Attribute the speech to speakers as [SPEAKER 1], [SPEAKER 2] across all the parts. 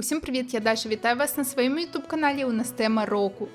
[SPEAKER 1] Усім привіт! Я Даша вітаю вас на своєму ютуб каналі. У нас тема року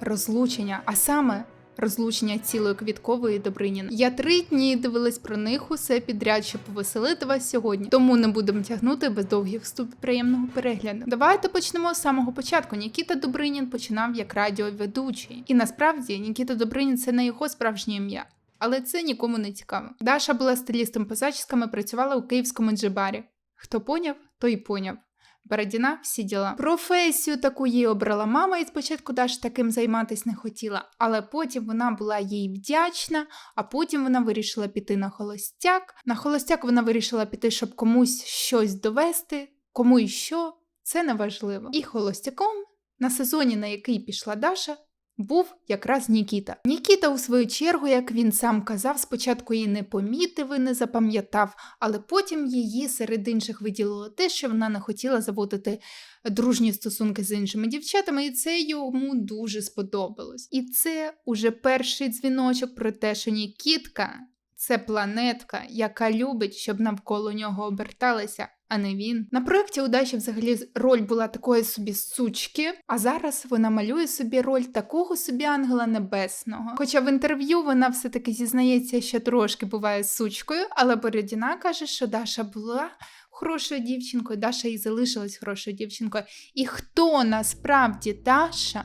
[SPEAKER 1] розлучення, а саме розлучення цілої квіткової Добриніни. Я три дні дивилась про них усе підряд, щоб повеселити вас сьогодні. Тому не будемо тягнути без довгих вступів приємного перегляду. Давайте почнемо з самого початку. Нікіта Добринін починав як радіоведучий, і насправді Нікіта Добринін це не його справжнє ім'я. Але це нікому не цікаво. Даша була стилістом по зачісками, працювала у київському джибарі. Хто поняв, той і поняв. Бородіна всі діла. Професію таку їй обрала мама, і спочатку Даша таким займатися не хотіла, але потім вона була їй вдячна, а потім вона вирішила піти на холостяк. На холостяк вона вирішила піти, щоб комусь щось довести, кому і що, це не важливо. І холостяком на сезоні, на який пішла Даша, був якраз Нікіта. Нікіта, у свою чергу, як він сам казав, спочатку її не помітив і не запам'ятав, але потім її серед інших виділило те, що вона не хотіла заводити дружні стосунки з іншими дівчатами, і це йому дуже сподобалось. І це уже перший дзвіночок про те, що Нікітка це планетка, яка любить, щоб навколо нього оберталися, а не він. На проєкті удачі взагалі роль була такої собі сучки, а зараз вона малює собі роль такого собі ангела небесного. Хоча в інтерв'ю вона все-таки зізнається, що трошки буває сучкою, але Бородіна каже, що Даша була. Хорошою дівчинкою, Даша і залишилась хорошою дівчинкою. І хто насправді Даша,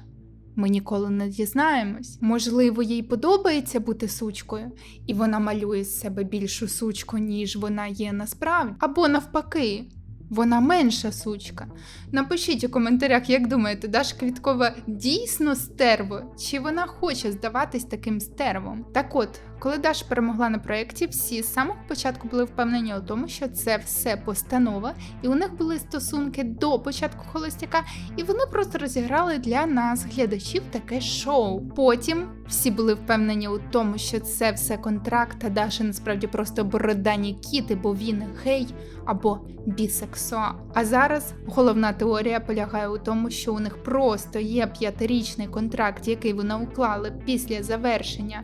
[SPEAKER 1] ми ніколи не дізнаємось. Можливо, їй подобається бути сучкою, і вона малює з себе більшу сучку, ніж вона є насправді. Або навпаки, вона менша сучка. Напишіть у коментарях, як думаєте, Даш Квіткова дійсно стерво, чи вона хоче здаватись таким стервом? Так от, коли Даша перемогла на проєкті, всі з самого початку були впевнені у тому, що це все постанова, і у них були стосунки до початку холостяка, і вони просто розіграли для нас, глядачів, таке шоу. Потім всі були впевнені у тому, що це все контракт, а Даша насправді просто бородані кіти, бо він гей або бісексуал. А зараз головна теорія полягає у тому, що у них просто є п'ятирічний контракт, який вони уклали після завершення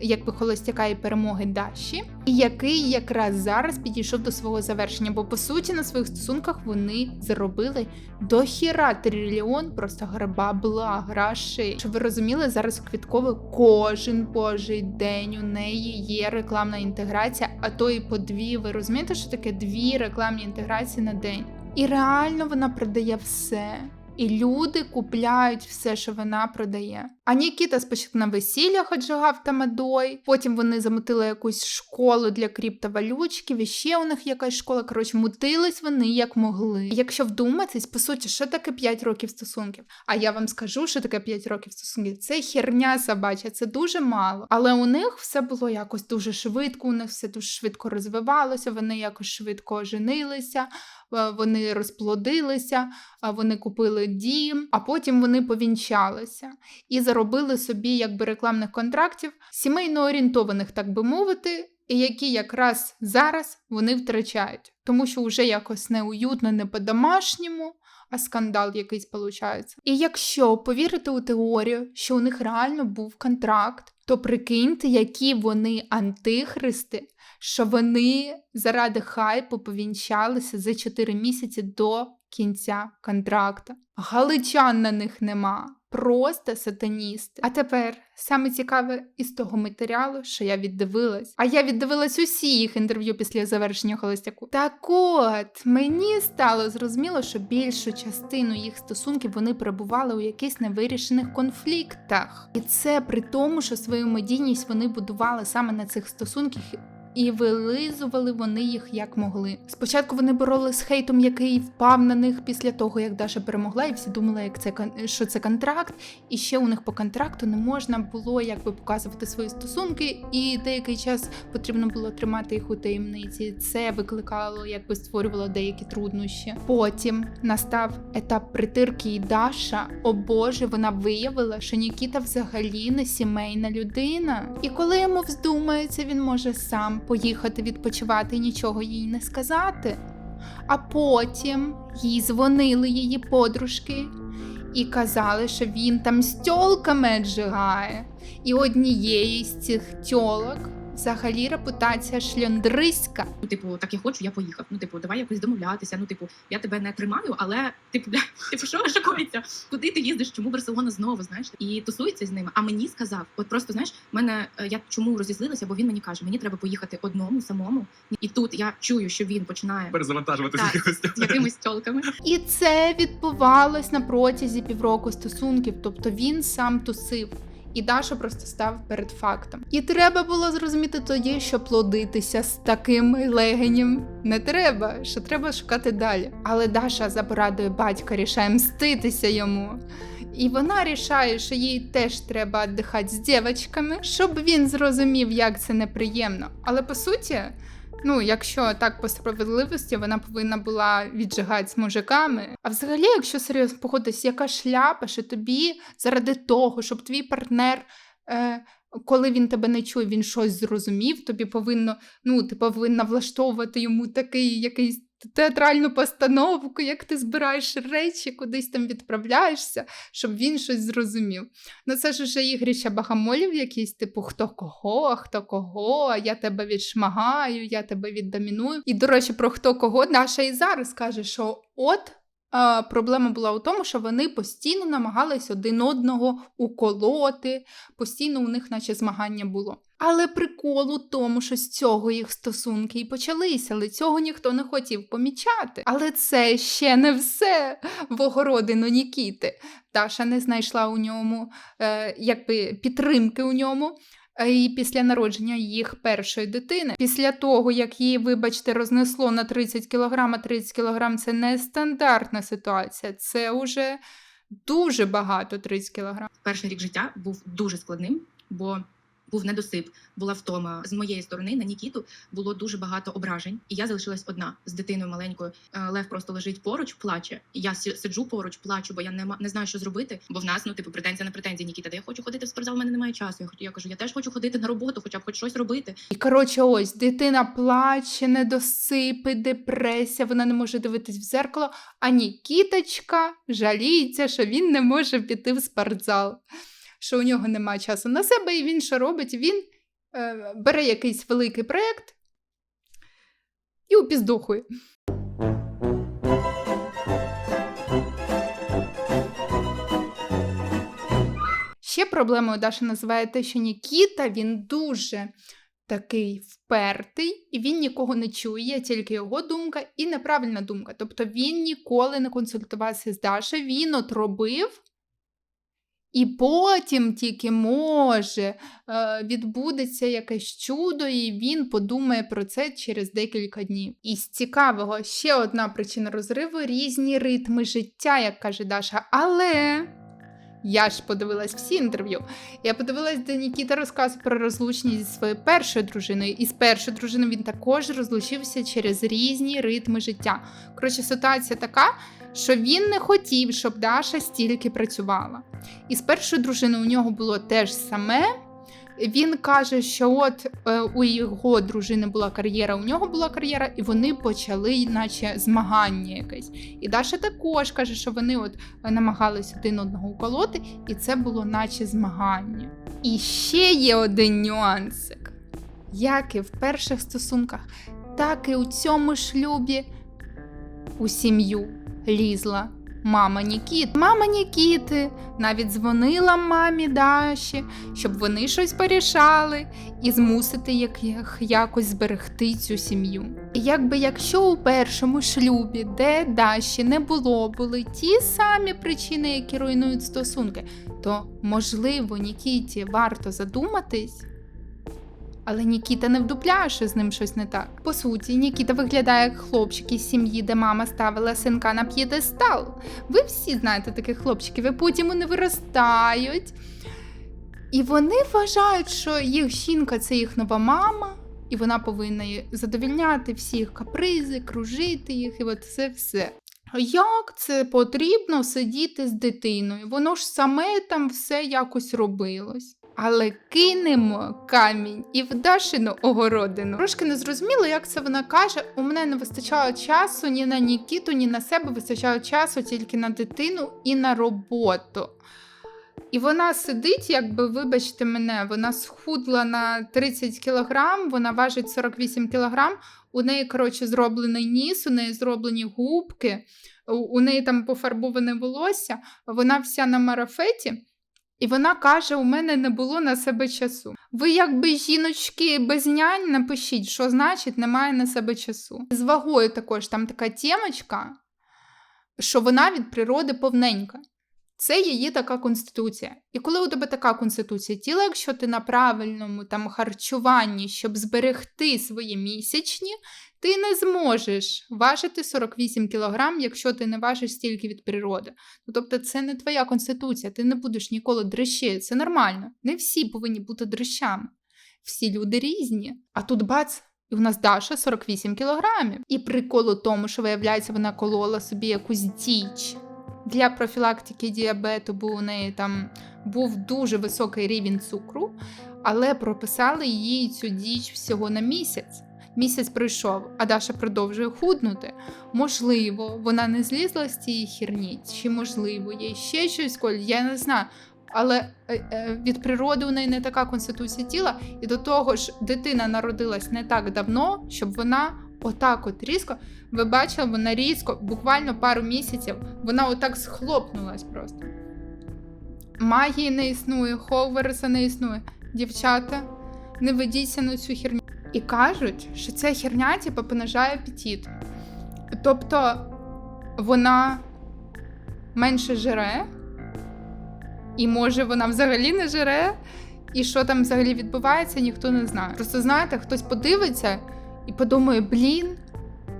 [SPEAKER 1] якби холостяка і перемоги Даші, і який якраз зараз підійшов до свого завершення. Бо по суті на своїх стосунках вони заробили до хіра трильйон просто грабабла, грошей. Щоб ви розуміли, зараз у Квіткової кожен божий день у неї є рекламна інтеграція, а то і по дві. Ви розумієте, що таке дві рекламні інтеграції на день? І реально вона продає все. І люди купляють все, що вона продає. А Нікіта спочатку на весіллях отжигав тамадой, потім вони замотили якусь школу для криптовалючків, і ще у них якась школа. Коротше, мутились вони як могли. Якщо вдуматись, по суті, що таке 5 років стосунків? А я вам скажу, що таке 5 років стосунків. Це херня собача, це дуже мало. Але у них все було якось дуже швидко, у них все дуже швидко розвивалося, вони якось швидко оженилися. Е, вони розплодилися, вони купили дім, а потім вони повінчалися і заробили собі якби рекламних контрактів, сімейно орієнтованих, так би мовити, і які якраз зараз вони втрачають, тому що вже якось неуютно, не по-домашньому. А скандал якийсь получається. І якщо повірити у теорію, що у них реально був контракт, то прикиньте, які вони антихристи, що вони заради хайпу повінчалися за 4 місяці до кінця контракту. Галичан на них нема. Просто сатаністи. А тепер саме цікаве із того матеріалу, що я віддивилась. А я віддивилась усі їх інтерв'ю після завершення холостяку. Так от мені стало зрозуміло, що більшу частину їх стосунків вони перебували у якихось невирішених конфліктах. І це при тому, що свою медійність вони будували саме на цих стосунках і вилизували вони їх як могли. Спочатку вони боролися з хейтом, який впав на них після того, як Даша перемогла, і всі думали, як це що це контракт. І ще у них по контракту не можна було якби показувати свої стосунки, і деякий час потрібно було тримати їх у таємниці. Це викликало, якби створювало деякі труднощі. Потім настав етап притирки, і Даша, о Боже, вона виявила, що Нікіта взагалі не сімейна людина. І коли йому вздумається, він може сам поїхати відпочивати і нічого їй не сказати. А потім їй дзвонили її подружки і казали, що він там з тьолками джигає. І однієї з цих тьолок взагалі репутація шльондриська.
[SPEAKER 2] Ну, типу, так я хочу, я поїхав. Ну, типу, давай якось домовлятися. Ну, типу, я тебе не тримаю, але типу, бля, типу, що шокується? Куди ти їздиш? Чому Барселона знову? Знаєш, і тусується з ними. А мені сказав, от просто знаєш, мене е, я чому розізлилася, бо він мені каже, мені треба поїхати одному самому. І тут я чую, що він починає
[SPEAKER 3] перезавантажувати якось.
[SPEAKER 2] з якимись тьолками.
[SPEAKER 1] І це відбувалось на протязі півроку стосунків, тобто він сам тусив. І Даша просто став перед фактом. І треба було зрозуміти тоді, що плодитися з таким легенем не треба, що треба шукати далі. Але Даша за порадою батька рішає мститися йому. І вона рішає, що їй теж треба віддихати з дівчатками, щоб він зрозумів, як це неприємно. Але по суті, Ну, якщо так по справедливості, вона повинна була віджигати з мужиками. А взагалі, якщо серйозно погодитись, яка шляпа, що тобі заради того, щоб твій партнер, е, коли він тебе не чує, він щось зрозумів, тобі повинно, ну, ти повинна влаштовувати йому такий якийсь. Театральну постановку, як ти збираєш речі, кудись там відправляєшся, щоб він щось зрозумів. Ну це ж уже ігрища багамолів якісь, типу, хто кого, хто кого, я тебе відшмагаю, я тебе віддоміную. І, до речі, про хто кого Даша і зараз каже, що от. А, проблема була у тому, що вони постійно намагались один одного уколоти, постійно у них, наче змагання було. Але прикол у тому, що з цього їх стосунки і почалися, але цього ніхто не хотів помічати. Але це ще не все в огородину Нікіти. Даша не знайшла у ньому е, якби підтримки у ньому. І після народження їх першої дитини, після того, як її, вибачте, рознесло на 30 кг, а 30 кг це не стандартна ситуація, це вже дуже багато 30 кг.
[SPEAKER 2] Перший рік життя був дуже складним, бо був недосип, була втома з моєї сторони на Нікіту було дуже багато ображень, і я залишилась одна з дитиною маленькою. Е, Лев просто лежить поруч, плаче. Я сиджу поруч, плачу, бо я не, не знаю, що зробити. Бо в нас ну типу претензія на претензії. Нікіта, де я хочу ходити в спортзал, у мене немає часу. Я я кажу, я теж хочу ходити на роботу, хоча б хоч щось робити.
[SPEAKER 1] І коротше, ось дитина плаче, недосипи, депресія, вона не може дивитись в зеркало. А Нікіточка жаліється, що він не може піти в спортзал, що у нього немає часу на себе, і він що робить? Він е, бере якийсь великий проєкт і упіздухує. Ще проблемою Даша називає те, що Нікіта він дуже такий впертий, і він нікого не чує, тільки його думка і неправильна думка. Тобто він ніколи не консультувався з Дашею, він от робив. І потім тільки може е, відбудеться якесь чудо, і він подумає про це через декілька днів. І з цікавого ще одна причина розриву різні ритми життя, як каже Даша. Але я ж подивилась всі інтерв'ю. Я подивилась, де Нікіта розказує про розлучність зі своєю першою дружиною. І з першою дружиною він також розлучився через різні ритми життя. Коротше, ситуація така, що він не хотів, щоб Даша стільки працювала. І з першою дружиною у нього було теж саме. Він каже, що от е, у його дружини була кар'єра, у нього була кар'єра, і вони почали, наче змагання якесь. І Даша також каже, що вони от е, намагались один одного уколоти, і це було наче змагання. І ще є один нюансик. Як і в перших стосунках, так і у цьому шлюбі у сім'ю лізла мама Нікіт. Мама Нікіти навіть дзвонила мамі Даші, щоб вони щось порішали і змусити їх якось зберегти цю сім'ю. І якби якщо у першому шлюбі, де Даші не було, були ті самі причини, які руйнують стосунки, то можливо Нікіті варто задуматись. Але Нікіта не вдупляє, що з ним щось не так. По суті, Нікіта виглядає як хлопчик із сім'ї, де мама ставила синка на п'єдестал. Ви всі знаєте таких хлопчиків, і потім вони виростають. І вони вважають, що їх жінка це їх нова мама, і вона повинна задовільняти всіх капризи, кружити їх, і от це все. Як це потрібно сидіти з дитиною? Воно ж саме там все якось робилось. Але кинемо камінь і в Дашину огородину. Трошки не зрозуміло, як це вона каже. У мене не вистачало часу ні на Нікіту, ні на себе. Вистачало часу тільки на дитину і на роботу. І вона сидить, якби, вибачте мене, вона схудла на 30 кілограм, вона важить 48 кілограм. У неї, коротше, зроблений ніс, у неї зроблені губки, у, неї там пофарбоване волосся, вона вся на марафеті. І вона каже: у мене не було на себе часу. Ви, якби жіночки без нянь, напишіть, що значить немає на себе часу. З вагою також там така темочка, що вона від природи повненька. Це її така конституція. І коли у тебе така конституція тіла, якщо ти на правильному там харчуванні, щоб зберегти свої місячні, ти не зможеш важити 48 кілограм, якщо ти не важиш стільки від природи. Ну, тобто, це не твоя конституція, ти не будеш ніколи дрищею. Це нормально. Не всі повинні бути дрищами. Всі люди різні. А тут бац. І у нас Даша 48 кілограмів. І прикол у тому, що виявляється, вона колола собі якусь діч для профілактики діабету, бо у неї там був дуже високий рівень цукру, але прописали їй цю діч всього на місяць. Місяць пройшов, а Даша продовжує худнути. Можливо, вона не злізла з цієї херні, чи можливо, є ще щось, коль, я не знаю. Але е, е, від природи у неї не така конституція тіла, і до того ж, дитина народилась не так давно, щоб вона отак от різко. Ви бачили, вона різко, буквально пару місяців, вона отак схлопнулась просто. Магії не існує, Хогвартса не існує. Дівчата, не ведіться на цю херню. І кажуть, що ця херня типу, понижає апетит. Тобто вона менше жире, і може вона взагалі не жире, і що там взагалі відбувається, ніхто не знає. Просто знаєте, хтось подивиться і подумає: блін,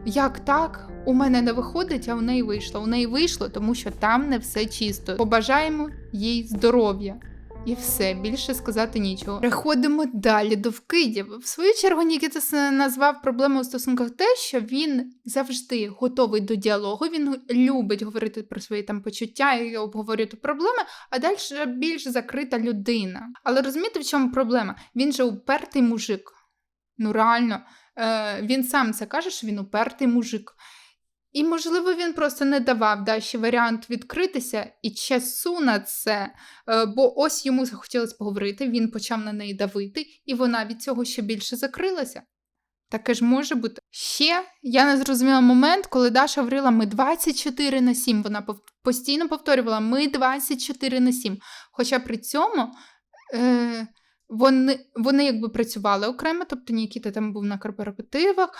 [SPEAKER 1] як так? У мене не виходить, а у неї вийшло. У неї вийшло, тому що там не все чисто. Побажаємо їй здоров'я. І все, більше сказати нічого. Переходимо далі до вкидів. В свою чергу Нікітас назвав проблему у стосунках те, що він завжди готовий до діалогу. Він любить говорити про свої там почуття і обговорювати проблеми, а далі більш закрита людина. Але розумієте, в чому проблема? Він же упертий мужик. Ну реально, е, він сам це каже, що він упертий мужик. І, можливо, він просто не давав Даші варіант відкритися і часу на це, е, бо ось йому захотілося поговорити, він почав на неї давити, і вона від цього ще більше закрилася. Таке ж може бути. Ще я не зрозуміла момент, коли Даша говорила ми 24 на 7. Вона постійно повторювала ми 24 на 7. Хоча при цьому. Е- вони вони якби працювали окремо, тобто Нікіта там був на корпоративах,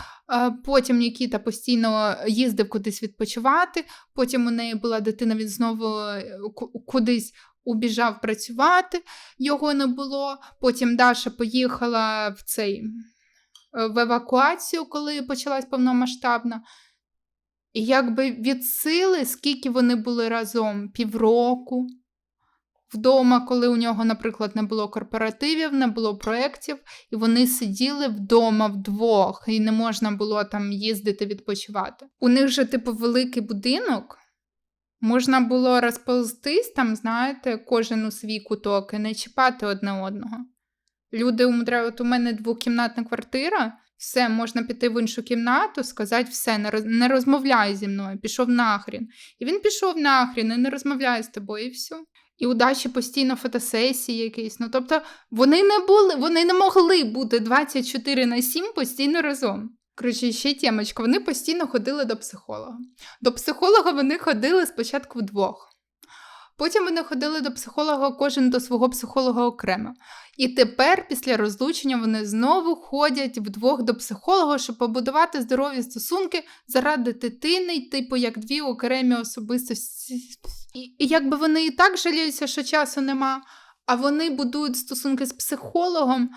[SPEAKER 1] потім Нікіта постійно їздив кудись відпочивати, потім у неї була дитина, він знову е, кудись убіжав працювати, його не було. Потім Даша поїхала в цей е, в евакуацію, коли почалась повномасштабна. І якби від сили, скільки вони були разом, півроку вдома, коли у нього, наприклад, не було корпоративів, не було проєктів, і вони сиділи вдома вдвох, і не можна було там їздити відпочивати. У них же, типу, великий будинок. Можна було розползтись там, знаєте, кожен у свій куток і не чіпати одне одного. Люди умудряють, у мене двокімнатна квартира, все, можна піти в іншу кімнату, сказати, все, не розмовляй зі мною, пішов нахрін. І він пішов нахрін і не розмовляє з тобою, і все і удачі постійно фотосесії якісь. Ну тобто вони не були, вони не могли бути 24 на 7 постійно разом. Коротше, ще тємочка, вони постійно ходили до психолога. До психолога вони ходили спочатку вдвох. Потім вони ходили до психолога, кожен до свого психолога окремо. І тепер, після розлучення, вони знову ходять вдвох до психолога, щоб побудувати здорові стосунки заради дитини, типу, як дві окремі особистості. І, і якби вони і так жаліються, що часу нема, а вони будують стосунки з психологом,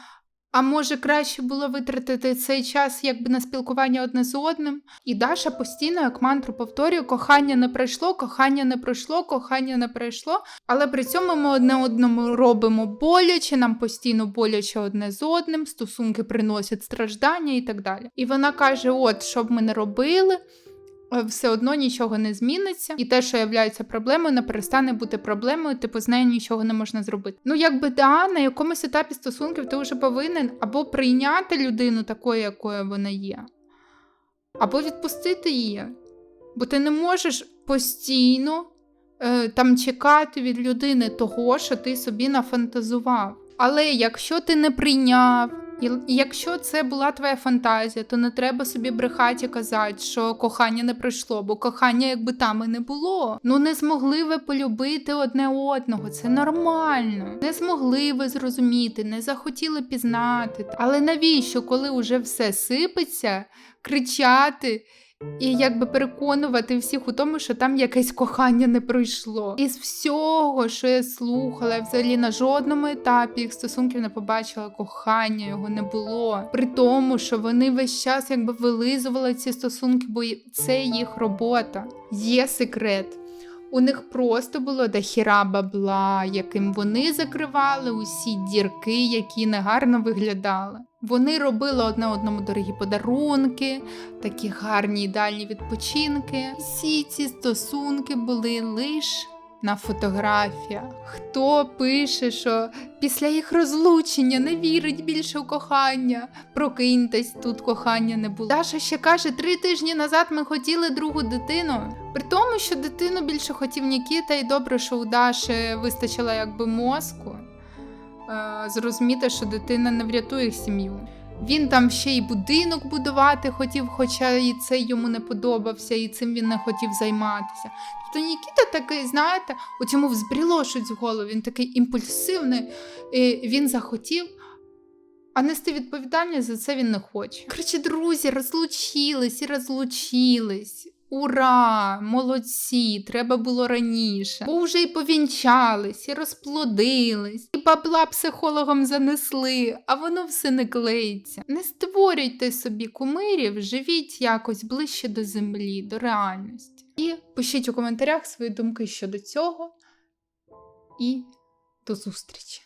[SPEAKER 1] а може, краще було витратити цей час якби на спілкування одне з одним. І Даша постійно, як мантру, повторює: кохання не пройшло, кохання не пройшло, кохання не пройшло. Але при цьому ми одне одному робимо боляче, нам постійно боляче одне з одним, стосунки приносять страждання і так далі. І вона каже: От, що б ми не робили. Е, все одно нічого не зміниться, і те, що являється проблемою, не перестане бути проблемою, типу з нею нічого не можна зробити. Ну, якби да, на якомусь етапі стосунків ти вже повинен або прийняти людину такою, якою вона є, або відпустити її. Бо ти не можеш постійно е, там чекати від людини того, що ти собі нафантазував. Але якщо ти не прийняв, і якщо це була твоя фантазія, то не треба собі брехати і казати, що кохання не пройшло, бо кохання якби там і не було. Ну не змогли ви полюбити одне одного, це нормально. Не змогли ви зрозуміти, не захотіли пізнати. Але навіщо, коли уже все сипеться, кричати? І якби переконувати всіх у тому, що там якесь кохання не пройшло. Із всього, що я слухала, я взагалі на жодному етапі їх стосунків не побачила кохання, його не було. При тому, що вони весь час якби вилизували ці стосунки, бо це їх робота. Є секрет. У них просто було дохіра бабла, яким вони закривали усі дірки, які негарно виглядали. Вони робили одне одному дорогі подарунки, такі гарні ідеальні відпочинки. Всі ці стосунки були лише на фотографіях. Хто пише, що після їх розлучення не вірить більше у кохання? Прокиньтесь, тут кохання не було. Даша ще каже, три тижні назад ми хотіли другу дитину. При тому, що дитину більше хотів Нікіта, і добре, що у Даші вистачило якби мозку. Е, Зрозуміти, що дитина не врятує сім'ю. Він там ще й будинок будувати хотів, хоча і це йому не подобався, і цим він не хотів займатися. Тобто Нікіта такий, знаєте, от йому взбріло щось в голову, він такий імпульсивний, і він захотів, а нести відповідальність за це він не хоче. Коротше, друзі, розлучились і розлучились. Ура! Молодці! Треба було раніше. Бо вже й повінчались, і розплодились, і бабла психологам занесли, а воно все не клеїться. Не створюйте собі кумирів, живіть якось ближче до землі, до реальності. І пишіть у коментарях свої думки щодо цього. І до зустрічі!